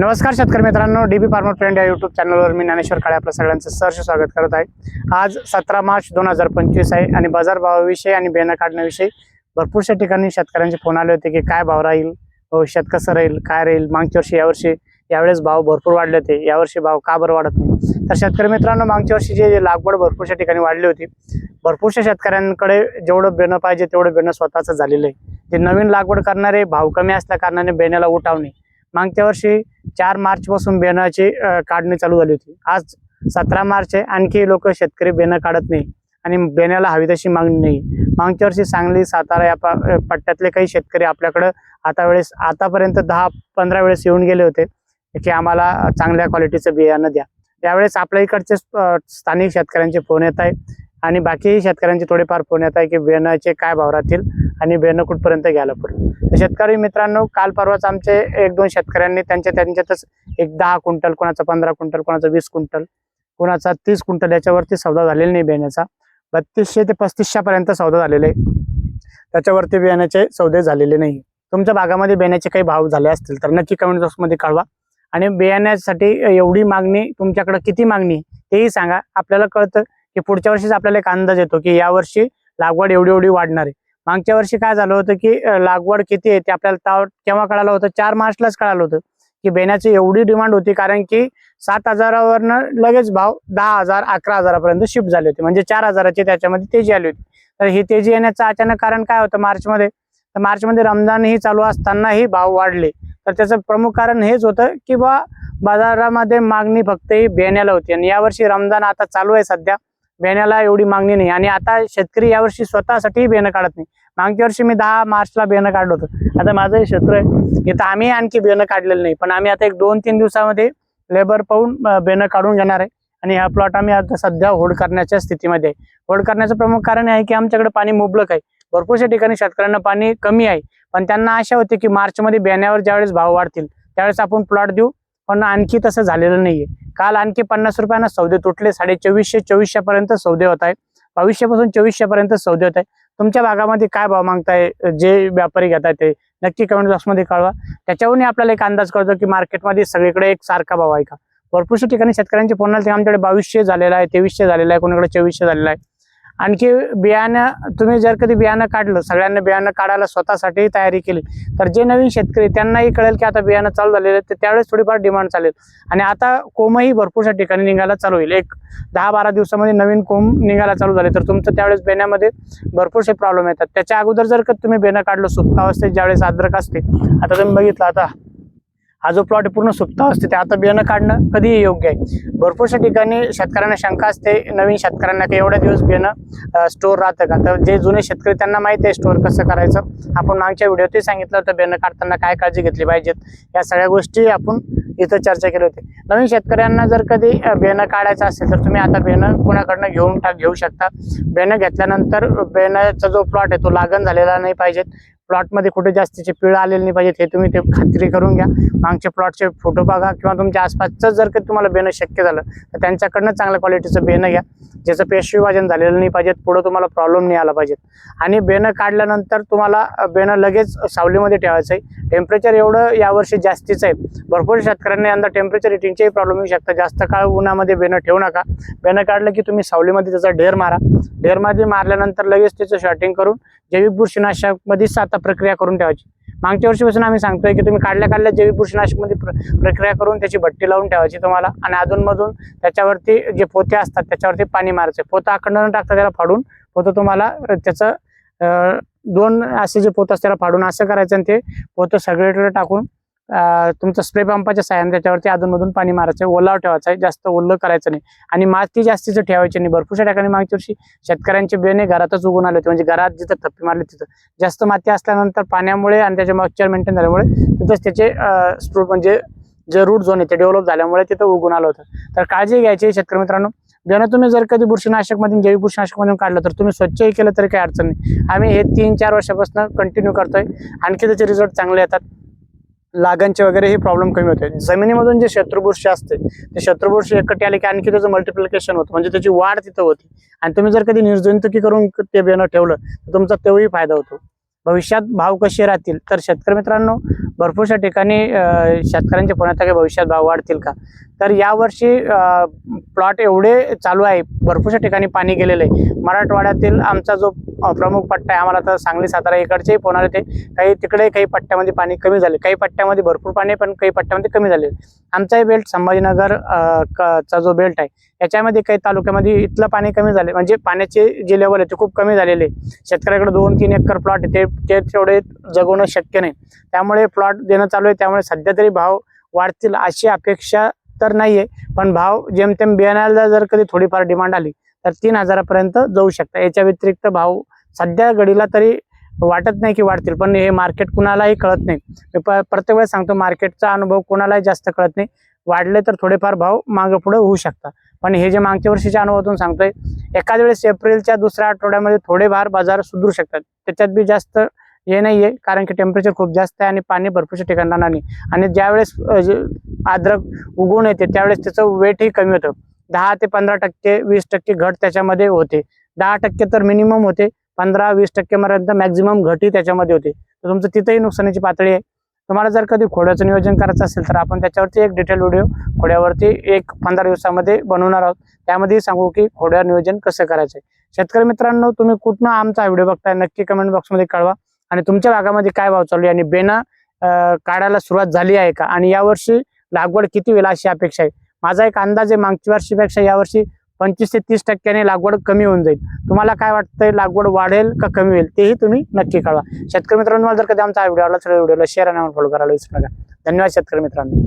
नमस्कार शेतकरी मित्रांनो डीबी फार्मर फ्रेंड या युट्यूब चॅनलवर मी ज्ञानेश्वर काळे आपलं सगळ्यांचं सहर्ष स्वागत करत आहे. आज सतरा मार्च दोन हजार पंचवीस आहे आणि बाजारभावाविषयी आणि बेनं काढण्याविषयी भरपूरशा ठिकाणी शेतकऱ्यांचे फोन आले होते की काय भाव राहील भविष्यात कसं राहील काय राहील मागच्या वर्षी यावर्षी यावेळेस भाव भरपूर वाढले होते यावर्षी भाव का बरं वाढत नाही? तर शेतकरी मित्रांनो मागच्या वर्षी जे जे लागवड भरपूरशा ठिकाणी वाढली होती भरपूरशा शेतकऱ्यांकडे जेवढं बेणं पाहिजे तेवढं बेणं स्वतःचं झालेलं आहे. जे नवीन लागवड करणारे भाव कमी असल्या कारणाने बेण्याला उठावणे मागच्या वर्षी चार मार्चपासून बेणाची काढणी चालू झाली होती. आज सतरा मार्च आहे आणखी लोक शेतकरी बेणं काढत नाही आणि बेण्याला हवी तशी मागणी नाही. मागच्या वर्षी सांगली सातारा या पा- पट्ट्यातले काही शेतकरी आपल्याकडं आता वेळेस आतापर्यंत दहा पंधरा वेळेस येऊन गेले होते की आम्हाला चांगल्या क्वालिटीचं बियाणं द्या. त्यावेळेस आपल्या इकडचे स्थानिक शेतकऱ्यांचे फोन येत आहे आणि बाकीही शेतकऱ्यांचे थोडेफार फोन येत आहे की बियाणाचे काय भाव राहतील. आणि बेणं घ्यायला पडेल शेतकरी मित्रांनो काल परवाच आमचे एक दोन शेतकऱ्यांनी त्यांच्या त्यांच्यातच एक दहा क्विंटल कोणाचा पंधरा क्विंटल कोणाचा वीस क्विंटल कोणाचा तीस क्विंटल याच्यावरती सौदा झालेला नाही बियाण्याचा बत्तीसशे ते पस्तीसशेपर्यंत सौदा झालेला आहे. त्याच्यावरती बियाण्याचे सौदे झालेले नाही. तुमच्या भागामध्ये बियाण्याचे काही भाव झाले असतील तर नक्की कमेंट बॉक्समध्ये कळवा. आणि बियाण्यासाठी एवढी मागणी तुमच्याकडे किती मागणी तेही सांगा. आपल्याला कळतं की पुढच्या वर्षीच आपल्याला एक अंदाज येतो की यावर्षी लागवड एवढी एवढी वाढणार आहे. मागच्या वर्षी काय झालं होतं की लागवड किती आहे ते आपल्याला ताव केव्हा कळालं होतं? चार मार्चलाच कळालं होतं की बेण्याची एवढी डिमांड होती कारण की सात हजारावरनं लगेच भाव दहा हजार अकरा हजारापर्यंत शिफ्ट झाले होते. म्हणजे चार हजाराची त्याच्यामध्ये तेजी आली होती. तर ही तेजी येण्याचं अचानक कारण काय होतं मार्चमध्ये? तर मार्चमध्ये रमजानही चालू असतानाही भाव वाढले. तर त्याचं प्रमुख कारण हेच होतं की बा बाजारामध्ये मागणी फक्त ही बेण्याला होती. आणि यावर्षी रमजान आता चालू आहे सध्या. बेण्याला एवढी मागणी नाही. आणि आता शेतकरी यावर्षी स्वतःसाठी बेणं काढत नाही. मागच्या वर्षी मी दहा मार्चला बेणं काढलं होतं. आता माझं हे क्षेत्र आहे. इथं आम्ही आणखी बेणं काढलेलं नाही. पण आम्ही आता एक दोन तीन दिवसामध्ये लेबर पाहून बेणं काढून घेणार आहे. आणि हा प्लॉट आम्ही आता सध्या होल्ड करण्याच्या स्थितीमध्ये आहे. होल्ड करण्याचं प्रमुख कारण आहे की आमच्याकडे पाणी मुबलक आहे. भरपूरशा ठिकाणी शेतकऱ्यांना पाणी कमी आहे. पण त्यांना आशा होती की मार्चमध्ये बेण्यावर ज्यावेळेस भाव वाढतील त्यावेळेस आपण प्लॉट देऊ. पण आणखी तसं झालेलं नाहीये. काल आणखी पन्नास रुपयानं सौदे तुटले साडे चोवीसशे चोवीसशे पर्यंत सौदे होत आहे बावीसशे पासून चोवीसशे पर्यंत सौदे होत आहे तुमच्या भागामध्ये काय भाव मागताय जे व्यापारी घेताय ते नक्की कमेंट बॉक्समध्ये कळवा. त्याच्यावरून आपल्याला एक अंदाज कळतो की मार्केटमध्ये सगळीकडे एक सारखा भाव आहे का? भरपूरशा ठिकाणी शेतकऱ्यांचे फोन आले आमच्याकडे बावीसशे झालेला आहे तेवीसशे झालेला आहे कोणाकडे चोवीसशे झालेला आहे. आणखी बियाणं तुम्ही जर कधी बियाणं काढलं सगळ्यांना बियाणं काढायला स्वतःसाठी तयारी केली तर जे नवीन शेतकरी त्यांनाही कळेल की आता बियाणं चालू झालेलं आहे तर त्यावेळेस थोडीफार डिमांड चालेल. आणि आता कोंबही भरपूरशा ठिकाणी निघायला चालू होईल. एक दहा बारा दिवसामध्ये नवीन कोंब निघायला चालू झाले तर तुमचं त्यावेळेस बेण्यामध्ये भरपूरसे प्रॉब्लेम येतात. त्याच्या अगोदर जर का तुम्ही बेणं काढलं सुप्तावस्थेत ज्यावेळेस अद्रक असते आता तुम्ही बघितलं आता हा जो प्लॉट पूर्ण सुता असते. ते आता बियाणं काढणं कधीही योग्य आहे. भरपूरशा ठिकाणी शेतकऱ्यांना शंका असते. नवीन शेतकऱ्यांना की एवढ्या दिवस बियाणं स्टोर राहतं का? तर जे जुने शेतकरी त्यांना माहिती आहे स्टोअर कसं करायचं. आपण मागच्या व्हिडिओतही सांगितलं होतं बियाणं काढताना काय काळजी घेतली पाहिजेत. या सगळ्या गोष्टी आपण इथं चर्चा केली होती. नवीन शेतकऱ्यांना जर कधी बियाणं काढायचं असेल तर तुम्ही आता बियाणं कोणाकडनं घेऊन घेऊ शकता. बियाणं घेतल्यानंतर बेण्याचा जो प्लॉट आहे तो लागण झालेला नाही पाहिजेत. प्लॉटमध्ये कुठे जास्तीचे पिळ आलेले नाही पाहिजेत हे तुम्ही ते खात्री करून घ्या. मागच्या प्लॉटचे फोटो बघा किंवा तुमच्या आसपासचं जर का तुम्हाला बेणं शक्य झालं तर त्यांच्याकडनं चांगल्या क्वालिटीचं बेणं घ्या. ज्याचं पेशवी झालेलं नाही पाहिजेत पुढं तुम्हाला प्रॉब्लेम नाही आला पाहिजेत. आणि बेणं काढल्यानंतर तुम्हाला बेणं लगेच सावलीमध्ये ठेवायचं आहे. टेम्परेचर एवढं यावर्षी जास्तीचं आहे. भरपूर शेतकऱ्यांना यंदा टेम्परेचर हिटिंगचेही प्रॉब्लेम येऊ शकतात. जास्त काळ उन्हामध्ये बेणं ठेवू नका. बेणं काढलं की तुम्ही सावलीमध्ये त्याचा ढेर मारा. ढेरमध्ये मारल्यानंतर लगेच त्याचं शॉटिंग करून जैविक बुरशीनाशकमध्ये सात प्रक्रिया करून ठेवायची. मागच्या वर्षीपासून आम्ही सांगतोय की तुम्ही काढल्या काढल्या जैविक बुरशीनाशकमध्ये प्र प्रक्रिया करून त्याची भट्टी लावून ठेवायची तुम्हाला. आणि अधूनमधून त्याच्यावरती जे पोते असतात त्याच्यावरती पाणी मारायचं. पोतं अखंड न टाकता त्याला फाडून पोतं तुम्हाला त्याचं दोन असे जे पोतं असतात त्याला फाडून असं करायचं आणि ते पोतं सगळीकडे टाकून तुमचं स्प्रे पंपाच्या साह्याने त्याच्यावरती अधूनमधून पाणी मारायचं ओलाव ठेवायचं आहे जास्त ओलं करायचं नाही. आणि माती जास्तीचं ठेवायची नाही. भरपूरशा ठिकाणी मागच्या वर्षी शेतकऱ्यांचे बेने घरातच उगून आले होते. म्हणजे घरात जिथं थप्पी मारली तिथं. जास्त माती असल्यानंतर पाण्यामुळे आणि त्याचे मॉइश्चर मेंटेन झाल्यामुळे तिथंच त्याचे स्प्रूट म्हणजे जे रूट झोन आहे ते डेव्हलप झाल्यामुळे तिथं उगून आलं होतं. तर काळजी घ्यायची शेतकरी मित्रांनो. बेनं तुम्ही जर कधी बुरशीनाशकमधून जैविक बुरशीनाशकमधून काढलं तर तुम्ही स्वच्छही केलं तरी काही अडचण नाही. आम्ही हे तीन चार वर्षापासून कंटिन्यू करतोय. आणखी त्याचे रिझल्ट चांगले येतात. लागांचे वगैरे हे प्रॉब्लेम कमी होते. जमिनीमधून जे शत्रुबुरशी असते ते शत्रुबुरशी एकटी आले की आणखी त्याचं मल्टिप्लिकेशन होतं. म्हणजे त्याची वाढ तिथं होती. आणि तुम्ही जर कधी निर्जंतुकी करून ते बियाणं ठेवलं तर तुमचा तेवढी फायदा होतो. भविष्यात भाव कसे राहतील? तर शेतकरी मित्रांनो भरपूरशा ठिकाणी शेतकऱ्यांचे शेतकऱ्यांच्या पुण्यात काही भविष्यात भाव वाढतील का? तर यावर्षी प्लॉट एवढे चालू आहे. भरपूरशा ठिकाणी पाणी गेलेलं आहे. मराठवाड्यातील आमचा जो प्रमुख पट्टा आहे. आम्हाला तर सांगली सातारा इकडचेही फोन आले ते काही तिकडे काही पट्ट्यामध्ये पाणी कमी झाले. काही पट्ट्यामध्ये भरपूर पाणी पण काही पट्ट्यामध्ये कमी झाले. आमचाही बेल्ट संभाजीनगर क- चा जो बेल्ट आहे याच्यामध्ये काही तालुक्यामध्ये इथलं पाणी कमी झाले. म्हणजे पाण्याचे जे लेवल आहे ते खूप कमी झालेले आहे. शेतकऱ्याकडे दोन तीन एकर प्लॉट आहे. ते तेवढे जगवणं शक्य नाही. त्यामुळे प्लॉट देणं चालू आहे. त्यामुळे सध्या तरी भाव वाढतील अशी अपेक्षा तर नाही आहे पण भाव जेमतेम बियाण्याला जर कधी थोडीफार डिमांड आली तर तीन हजारापर्यंत जाऊ शकता. याच्या व्यतिरिक्त भाव सध्या घडीला तरी वाटत नाही की वाढतील पण हे मार्केट कुणालाही कळत नाही. मी प- प्रत्येक वेळेस सांगतो मार्केटचा अनुभव कोणालाही जास्त कळत नाही. वाढले तर थोडेफार भाव मागं पुढे होऊ शकतात. पण हे जे मागच्या वर्षीच्या अनुभवातून सांगतोय एखाद्या वेळेस एप्रिलच्या दुसऱ्या आठवड्यामध्ये थोडेफार बाजार सुधरू शकतात. त्याच्यात बी जास्त हे नाही आहे कारण की टेम्परेचर खूप जास्त आहे आणि पाणी भरपूरच्या ठिकाणला नाही. आणि ज्यावेळेस जे अद्रक उगवून येते त्यावेळेस त्याचं वेटही कमी होतं. दहा ते पंधरा टक्के वीस टक्के घट त्याच्यामध्ये होते. दहा टक्के तर मिनिमम होते. पंधरा वीस टक्केपर्यंत मॅक्झिमम घटी त्याच्यामध्ये होते. तर तुमचं तिथेही नुकसानीची पातळी आहे. तुम्हाला जर कधी खोड्याचं नियोजन करायचं असेल तर आपण त्याच्यावरती एक डिटेल व्हिडिओ खोड्यावरती एक पंधरा दिवसामध्ये बनवणार आहोत. त्यामध्ये सांगू की खोड्या नियोजन कसं करायचं शेतकरी मित्रांनो तुम्ही कुठनं आमचा व्हिडिओ बघताय नक्की कमेंट बॉक्समध्ये कळवा. आणि तुमच्या भागामध्ये काय भाव चालू आहे आणि बेना काढायला सुरुवात झाली आहे का? आणि यावर्षी लागवड किती होईल अशी अपेक्षा आहे? माझा एक अंदाज आहे मागच्या वर्षीपेक्षा यावर्षी पंचवीस ते तीस टक्क्याने लागवड कमी होऊन जाईल. तुम्हाला काय वाटतंय लागवड वाढेल का कमी होईल तेही तुम्ही नक्की कळवा. शेतकरी मित्रांनो मला जर कधी आमचा व्हिडिओ आवडला तर व्हिडिओला शेअर आणि फॉलो करायला विसरू नका. धन्यवाद शेतकरी मित्रांनो.